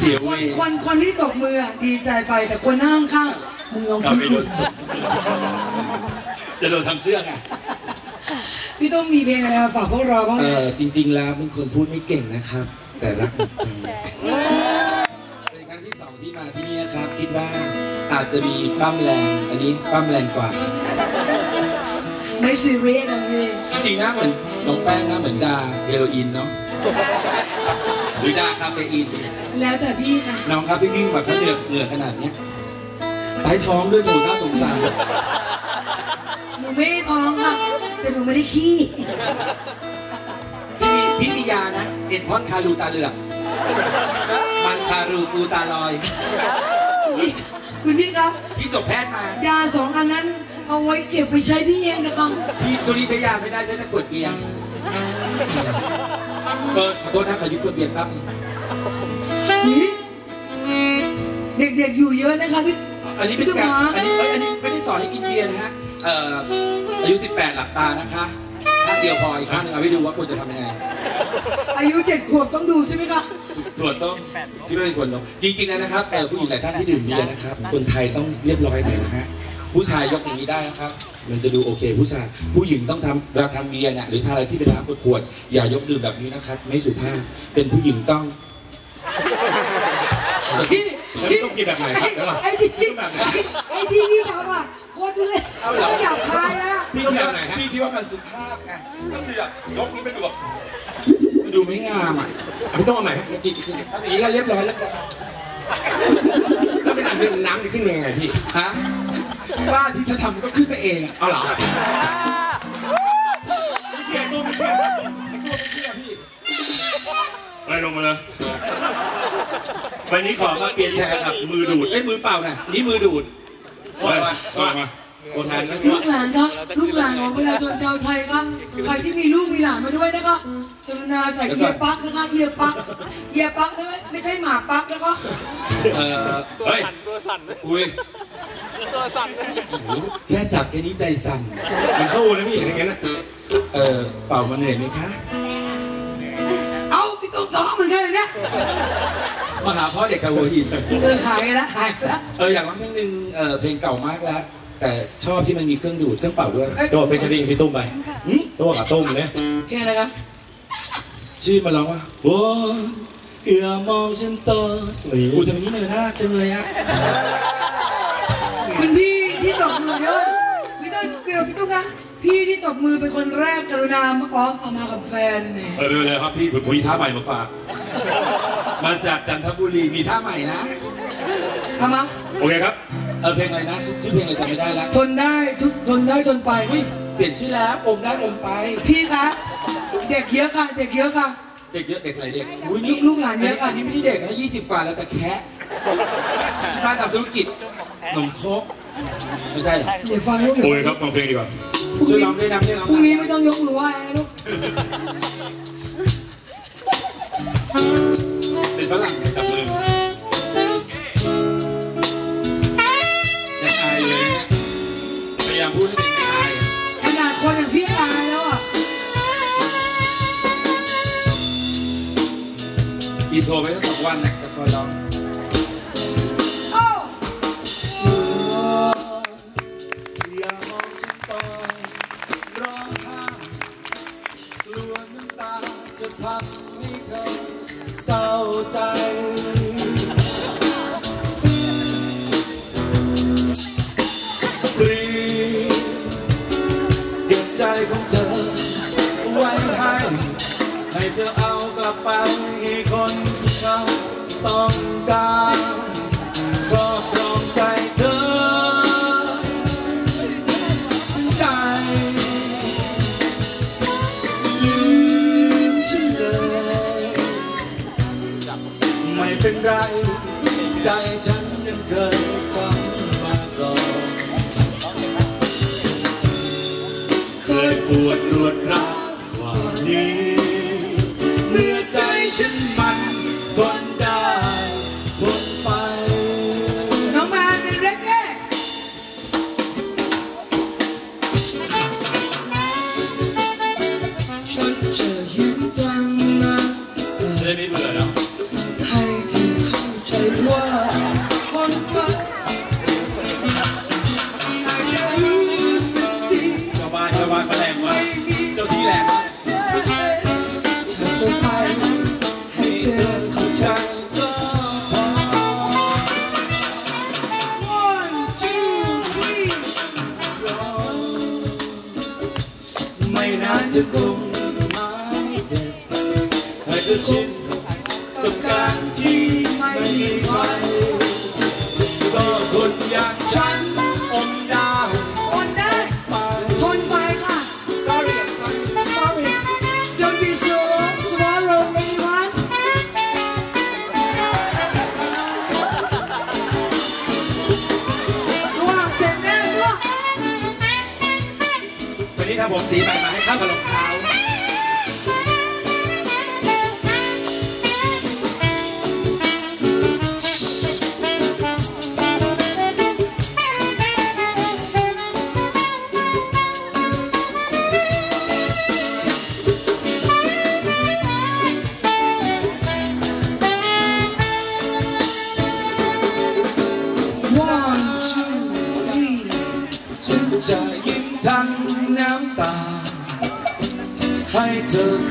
เสียคเว้นยคนคนที่ตกมืออะดีใจไปแต่คนนั่งข้างๆมึงลองกลับคิดไปดูโดนจะโดนทำเสื้อไง พี่ต้องมีเพลงอะไรมาฝากพวกเราบ้างไหเอมอจริง ๆ แล้วเป็นคนพูดไม่เก่งนะครับ แต่รักหมดใจเป็นครั้งที่สองที่มาที่นี่นะครับ คิดว่าอาจจะมีปั้มแรงอันนี้ปั้มแรงกว่า ไม่ซีเรียสนะพี่จริงๆนะเหมือนน้องแป้งนะเหมือนดาเฮโรอีนเนาะหรือดาคาเฟอีน แล้วแต่พี่นะน้องครับพี่วิ่งแบบเขาเหนื่อยเหนื่อยขนาดเนี้ยใต้ท้องด้วยหนูน่าสงสารหนูไม่ได้ท้องค่ะแต่หนูไม่ได้ขี้พี่พี่ปิยานะเอ็นพอนคารูตาเหลือกมันคารูกูตาลอยคุณพี่ครับ พี่จบแพทย์มายาสองอันนั้น เอาไว้เก็บไปใช้พี่เองนะครับ พี่สุริใช้ยาไม่ได้ใช้แต่ขวดเบียร์เออขอโทษนะขอยุบขวดเบียร์แป๊บ อุ๊ยเด็กๆอยู่เยอะนะคะพี่ อันนี้เป็นการอันนี้เอ้ยอันนี้ไม่ได้สอนให้กินเบียร์นะฮะเอ่ออายุ 18 หลับตานะคะข้างเดียวพออีกข้างหนึงเอาไว้ดูว่าควรจะทำยังไงอายุเจ็ดขวบต้องดูใช่ไหมคะ ตรวจต้องที่ไม่เป็นคนเนอะจริงๆแล้วนะครับเอ่อผู้หญิงหลายท่านที่ดื่มเบียร์นะครับคนไทยต้องเรียบร้อยหน่อยนะฮะผู้ชายยกอย่างนี้ได้นะครับ มันจะดูโอเค ผู้ชายผู้หญิงต้องทำเราทำเบียร์เนี่ยหรือทำอะไรที่เป็นน้ำขวดๆอย่ายกดื่มแบบนี้นะครับ ไม่สุภาพเป็นผู้หญิงต้อง พี่แล้วต้องกินแบบไหนครับแล้วไอ้ที่ไอ้ที่พี่ทำอะโคตรทุเรศเอาเหรอหยาบคายนะพี่คิดว่าพี่คิดว่ามันสุภาพไงก็คือแบบยกนี้มันดูแบบมันดูไม่งามอะไม่ต้องเอาใหม่ครับกินกินถ้าอย่างนี้ก็เรียบร้อยแล้วแล้วเป็นอันนี้น้ำจะขึ้นเป็นยังไงพี่ฮะว่าที่เธอทำมันก็ขึ้นไปเองอะเอาเหรอไม่เชื่อตัวไม่เชื่อไอ้ตัวไม่เชื่อพี่ไปลงมาเลย วันนี้ขอมาเปลี่ยนแชร์กับมือดูดไอ้ยมือเปล่าน่ะนี่มือดูดไปไปมาโอนแทนนะลูกหลานครับ ลูกหลานของประชาชนชาวไทยครับ ใครที่มีลูกมีหลานมาด้วยนะครับกรุณาใส่เยียร์ปลั๊กนะคะเยียร์ปลั๊กเยียร์ปลั๊กนะไม่ไม่ใช่หมาปลั๊กนะครับเออเฮ้ยอุ้ยแค่จับแค่นี้ใจสั่นมันสู้นะพี่อย่างนั้นนะเออเป่ามันเหนื่อยไหมคะ เอาพี่ต้องท้องเหมือนกันเลยเนี่ย มาหาพ่อเด็กกับหัวหินเออหายแล้วหายแล้วเอออย่างว่าเพลงหนึ่งเออเพลงเก่ามากแล้ว แต่ชอบที่มันมีเครื่องดูดเครื่องเป่าด้วยตัวเฟชชิ่งพี่ตุ้มไปหึตัวกับตุ้มเนี่ยเพลงอะไรครับชื่อมันร้องว่าโอ้อย่ามองฉันโตอู้ทำไมนี่เนยน่ารักจังเลยอะคุณพี่ที่ตบมือเยอะพี่ต้องเกลียวพี่ต้องนะพี่ที่ตบมือเป็นคนแรกกรุณามาออฟเอามากับแฟนเนี่ยเออไปเลยครับพี่ผมมีท่าใหม่มาฝาก มาจากจันทบุรีมีท่าใหม่นะ ทำมาโอเคครับ เออเพลงอะไรนะ ชื่อเพลงอะไรจำไม่ได้ละทนได้ทุกทนได้ทนไปอุ้ยเปลี่ยนชื่อแล้วอมได้อมไป พี่คะเด็กเยอะค่ะ เด็กเยอะค่ะ เด็กเยอะเด็กอะไรเด็กอุ้ยลูกลูกหลานเยอะอันนี้ไม่ใช่เด็กนะยี่สิบกว่าแล้วแต่แคะบ้านทำธุรกิจหนมโคกไม่ใช่เดี๋ยวฟังลูกโอเคครับฟังเพลงดีกว่าช่วยร้องด้วยนะช่วยร้องพรุ่งนี้ไม่ต้องยกมือไหว้นะลูก เป็นฝรั่งจับมือยังอายเลยเนี่ยพยายามพูดให้เด็กไม่อายขนาดคนอย่างพี่อายแล้วอะอินโทรไปตั้งสองวันนะจะคอยร้อง โอ้อย่ามองฉันตอนร้องไห้ก time. จะคงไม่เจ็บให้เธอชินกับการที่ไม่มีใครก็คนอย่างฉันอมดาวอมได้ทนไปค่ะ sorry sorry sorry don't be so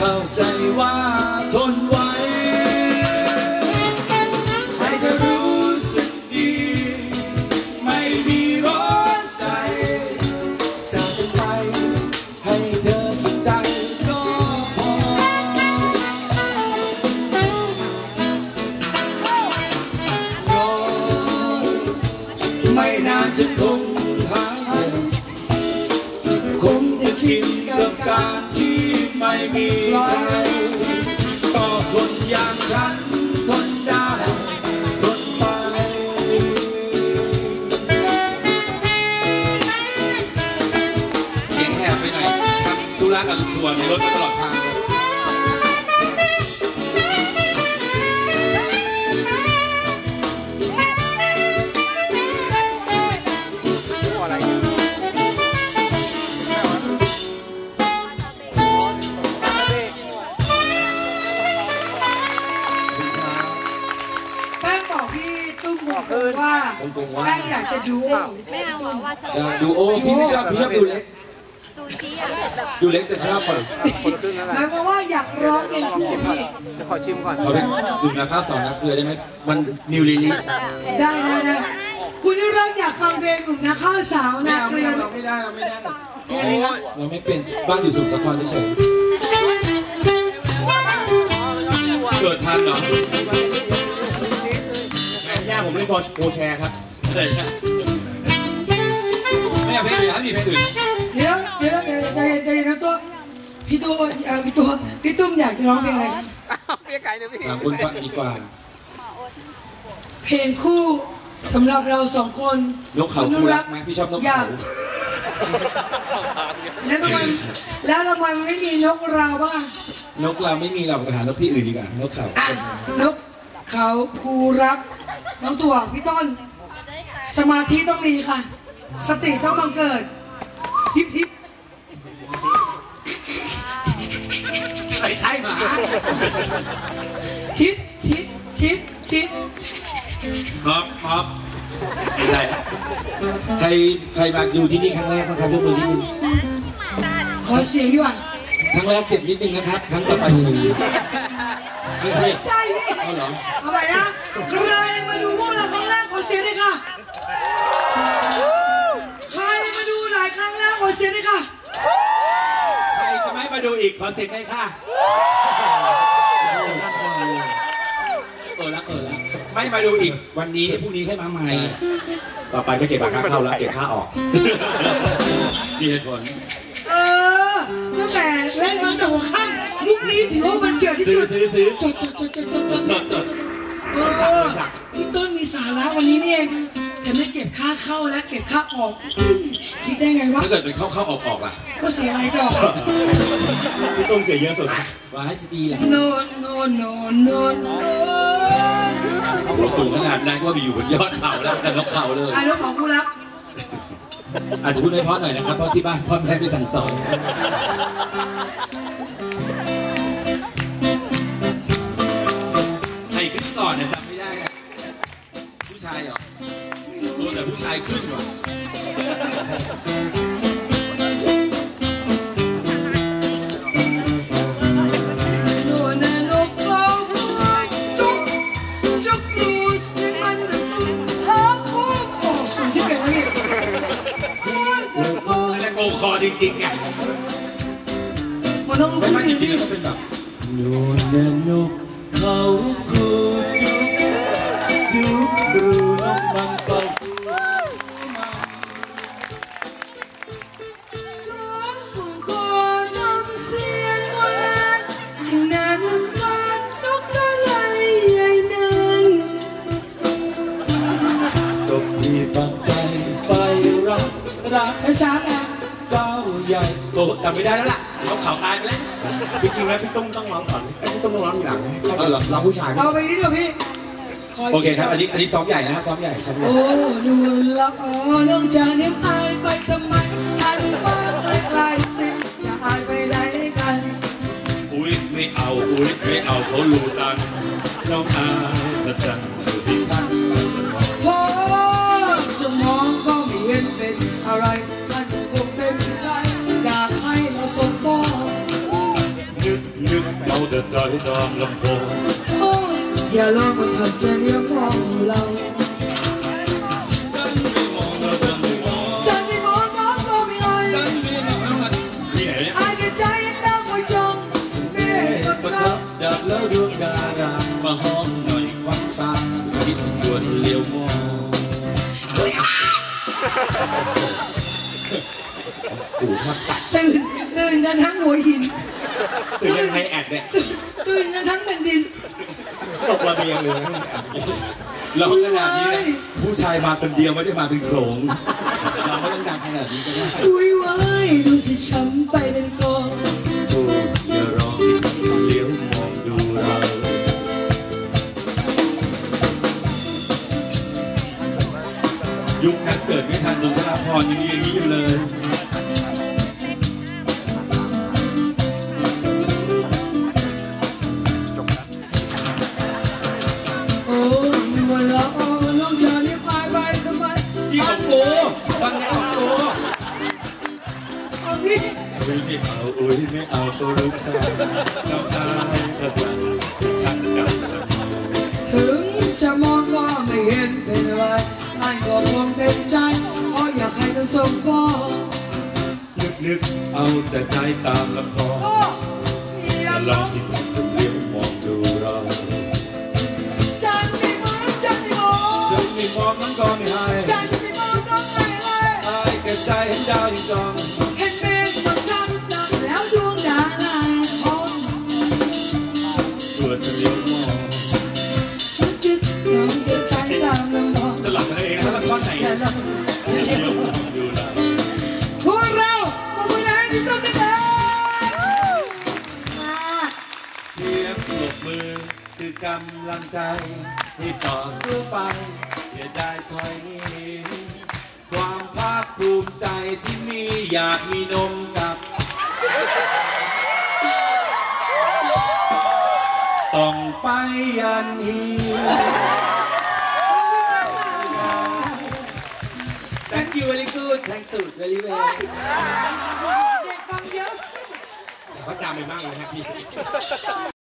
เข้าใจว่า กับตัวในรถมาตลอด ตุ้มบอกว่าตรงๆว่าแป้งอยากจะดูไม่เอาอะว่าสเออดูโอ้พี่ไม่ชอบพี่ชอบดูเล็กซูชิอะดูเล็กจะชอบกว่าหมายความว่าอยากร้องเพลงคู่พี่จะขอชิมก่อนเขาเป็นดื่มนาข้าวสองน้ำเกลือได้ไหมมันนิวรีลิสได้ได้ได้คุณนิรักษ์อยากฟังเพลงหนุ่มนาข้าวสาวไม่นะเอาเกไม่ลือเอาเราไม่ได้เราไม่ได้โอ้ยเราไม่เป็นบ้านอยู่สุขสาครเฉยเกิดทันเหรอ แม่ผมเล่นโปรแชร์ครับอะไรนะไม่เอาเพลงอื่นครับมีเพลงอื่นเดี๋ยวเดี๋ยวเดี๋ยวใจเย็นใจเย็นนะตัวพี่ตัวเออพี่ตัวพี่ตุ้มอยากจะร้องเพลงอะไรครับเปียไก่เนี่ยพี่ถามคุณฟังดีกว่า เพลงคู่สำหรับเราสองคนนกเขาคุณคู่นิรักไหมพี่ชอบนกอยาเขากแล้วทำไมแล้วทำไมมันไม่มีนกเราบ้างนกเราไม่มีเราไปหานกที่อื่นดีกว่านกเขาอะนกเขาคูรัก น้องตัวพี่ต้น สมาธิต้องมีค่ะ สติต้องบังเกิดฮิปฮิปไอ้ไส้หมาชิดชิดชิดชิดม็อบม็อบไม่ใช่ใครใครมาดูที่นี่ครั้งแรกนะครับยกมือนิดนึงขอเสียงดีกว่าครั้งแรกเจ็บนิดนึงนะครับ ครั้งต่อไปหนึ่ง ไม่ใช่ใช่พี่เอาเหรอเอาไปนะใครมาดูพวกเราครั้งแรกขอเสียงด้วยค่ะใครมาดูหลายครั้งแล้วขอเสียงด้วยค่ะใครจะไม่มาดูอีกขอเสียงเลยค่ะเออละเออละไม่มาดูอีกวันนี้พรุ่งนี้ให้มาใหม่ต่อไปไม่เก็บค่าเข้าแล้วเก็บค่าออกมีเหตุผลเออตั้งแต่เล่นมาตั้งแต่หัวค่ำ มุกนี้ถือว่ามันเจิดที่ซื้อสุดซื้อซื้อจดจดจดจดจดจดจดจดเออพี่ต้นมีสาระวันนี้นี่เองแต่ไม่เก็บค่าเข้าและเก็บค่าออกอืมคิดได้ไงวะถ้าเกิดเป็นเข้าเข้าออกออกล่ะก็เสียอะไรดอกพี่ตุ้มเสียเยอะสุดว่าให้สตีแหละโนโนโนโนโนโอ้สูงขนาดนั้นก็ไปอยู่บนยอดเขาแล้วแต่นกเขาเลยอะแล้วของกูรักอาจจะพูดไม่เพราะหน่อยนะครับเพราะที่บ้านพ่อแม่ไม่สั่งสอน ใครขึ้นก่อนเนี่ยจำไม่ได้นะผู้ชายขึ้นว่ะนวแน่นกเขาจุกจุกดูสิมันหาคู่โอ้สูงที่เป็นวนี่มันก็คงอันนั้นโกคอจริงๆไงมันต้องรู้จริงๆเป็นแบบนวลแน่นกเขา ใหญ่โตจำไม่ได้แล้วล่ะเขาเขาตายไปแล้วจริงๆแล้วพี่ตุ้มต้องร้องก่อนเอ้ยพี่ตุ้มต้องร้องทีหลังเอาเหรอร้องผู้ชายเอาไปนิดเดียวพี่โอเคครับ อันนี้อันนี้ซ้อมใหญ่นะฮะซ้อมใหญ่ซ้อมใหญ่โอ้ดูละอ๋อน้องจะเนียอายไปทำไมอายมาไกลๆสิอย่าอายไปไหนกัน อุ้ยไม่เอาอุ้ยไม่เอาเขาลูตันน้องอายพระจันทร์ดูสิท่าน พอจะมองก็ไม่เห็นเป็นอะไร นึกเอาแต่ใจตามลำโพงโอ้อย่าลองมาทำจะเลี้ยงมอง เราฉันไม่มองแล้วฉันไม่มองจะไม่มองน้องก็ไม่อายฉันไม่มองแล้วมันที่ไหนเนี่ยอายแค่ใจยังตั้งไว้จงเมฆประกับทัเขาบดับแล้วดวงดารามาห้อมหน่อยควันตาคิดชวนเลี้ยวมองปู่ทับตัดตื่นตื่นกันทั้งหัวหินตื่นยังไงแอดเนี่ยตื่นกันทั้งแผ่นดิน ตกระเบียงเลยนะเราขนาดนี้นะผู้ชายมาคนเดียวไม่ได้มาเป็นโขลงเราไม่ต้องดังขนาดนี้ก็ได้อุ้ยว้ายดูสิช้ำไปเป็นกองถูกอย่ารอที่เลี้ยวมองดูเรายุคนั้นเกิดไม่ทันสุนทรภรณ์ยังอย่างนี้อยู่เลย ยไม่เอาตัวลูกชายน้องอายพระจันทร์ท่านกันถึงจะมองก็ไม่เห็นเป็นไรท่านก็คงเต็มใจเพราะอยากให้ทั้งสองพ่อนึกนึกเอาแต่ใจตามลำคอโอ้อย่าลองที่ทำจะเลี้ยวมองดูเราจันไม่มองจันไม่มองจะไม่มองมันก็ไม่ให้จันไม่มองก็ไม่ให้อายแก่ใจเห็นดาวที่จอง กำลังใจที่ต่อสู้ไปอย่าได้ถอยหนีความภาคภูมิใจที่มีอยากมีนมกับ ต้องไปยันฮี Thank you very good Thank you very well เด็กฟังเยอะเขาจำไปบ้างเลยครับพี่